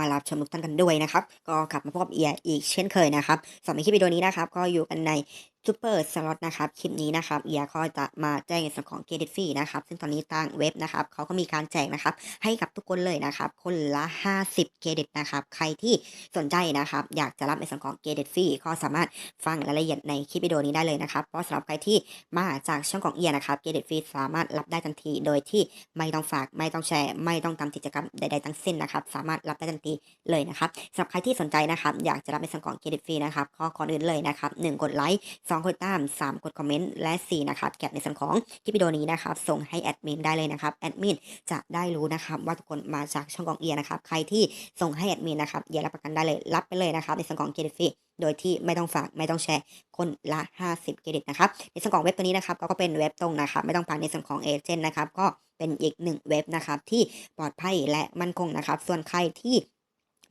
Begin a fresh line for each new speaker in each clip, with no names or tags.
มารับชมทุกท่านกันด้วยนะครับ ก็กลับมาพบกับเอียอีกเช่นเคยนะครับสำหรับคลิปวิดีโอนี้นะครับ ก็อยู่กันใน ซูเปอร์สล็อตนะครับคลิปนี้นะครับเอียก็จะมาแจ้งในส่วนของเกดิตฟรีนะครับซึ่งตอนนี้ทางเว็บนะครับเขาก็มีการแจกนะครับให้กับทุกคนเลยนะครับคนละ 50เกดิตนะครับใครที่สนใจนะครับอยากจะรับในส่วนของเกดิตฟรีก็สามารถฟังรายละเอียดในคลิปวิดีโอนี้ได้เลยนะครับเพราะสำหรับใครที่มาจากช่องของเอียนะครับเกดิตฟรีสามารถรับได้ทันที โดยที่ไม่ต้องฝากไม่ต้องแชร์ ไม่ต้องทำกิจกรรมใดๆทั้งสิ้นนะครับสามารถรับได้ทันทีเลยนะครับสำหรับใครที่สนใจนะครับอยากจะรับในส่วนของเกดิตฟรีนะครับก็ก่อนอื่นเลยนะครับหนึ่งกดไลค์องกดตามสามกดคอมเมนต์ และสี่นะครับ แก็บในส่วนของคลิปวิดีโอนี้นะครับ ส่งให้แอดมินได้เลยนะครับ แอดมินจะได้รู้นะครับว่าทุกคนมาจากช่องของเอียนะครับ ใครที่ส่งให้แอดมินนะครับ เอียรับประกันได้เลย รับไปเลยนะครับ ในส่วนของเกดิฟรีโดยที่ไม่ต้องฝากไม่ต้องแชร์คนละ 50 เครดิตนะครับ ในส่วนของเว็บตัวนี้นะครับก็เป็นเว็บตรงนะครับ ไม่ต้องผ่านในส่วนของเอเจนต์นะครับก็เป็นอีกหนึ่งเว็บนะครับที่ปลอดภัยและมั่นคงนะครับ ส่วนใครที่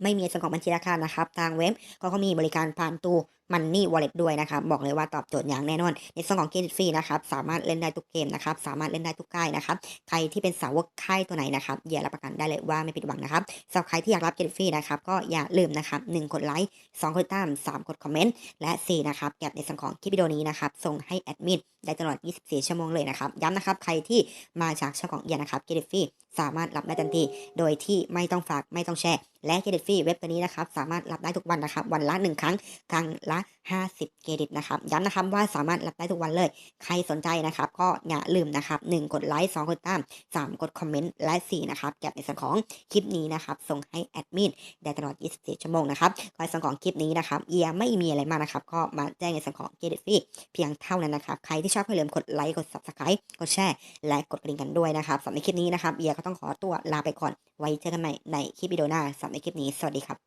ไม่มีส่วนของบัญชีธนาคารนะครับ ทางเว็บก็มีบริการผ่านตู้มันนี่วอลเล็ตด้วยนะครับ บอกเลยว่าตอบโจทย์อย่างแน่นอน ในส่วนของเกมฟรีนะครับ สามารถเล่นได้ทุกเกมนะครับ สามารถเล่นได้ทุกค่ายนะครับ ใครที่เป็นสาวกค่ายตัวไหนนะครับอย่ารับประกันได้เลยว่าไม่ผิดหวังนะครับสำหรับใครที่อยากรับเกมฟรีนะครับ ก็อย่าลืมนะครับหนึ่งกดไลค์สองกดตามสามกดคอมเมนต์ และ4นะครับแก็บในส่วนของคลิปวิดีโอนี้นะครับ ส่งให้แอดมินได้ตลอด 24 ชั่วโมงเลยนะครับ ย้ำนะครับ ใครที่มาจากช่องของเอียนะครับเกดฟรีสามารถรับได้ทันที โดยที่ไม่ต้องฝากไม่ต้องแชร์ และเกดฟรีเว็บตัวนี้นะครับ สามารถรับได้ทุกวันนะครับ วันละ1ครั้ง ครั้งละ50 เครดิตนะครับ ย้ำนะครับว่าสามารถรับได้ทุกวันเลย ใครสนใจนะครับ ก็อย่าลืมนะครับ 1 กดไลค์ 2 กดตาม 3 กดคอมเมนต์ และ 4 นะครับแก็บในส่วนของคลิปนี้นะครับ ส่งให้แอดมินได้ตลอด 24 ชั่วโมงนะครับก็ในส่วนของคลิปนี้นะครับ เอียไม่มีอะไรมากนะครับ ก็มาแจ้งในส่วนของเกดฟี่เพียงเท่านั้นนะครับ ใครที่ชอบก็อย่าลืมกดไลค์ กด subscribe กดแชร์ และกดกระดิ่งกันด้วยนะครับสำหรับคลิปนี้นะครับ เอียก็ต้องขอตัวลาไปก่อน ไว้เจอกันใหม่ในคลิปวิดีโอหน้าสำหรับคลิปนี้ สวัสดีครับ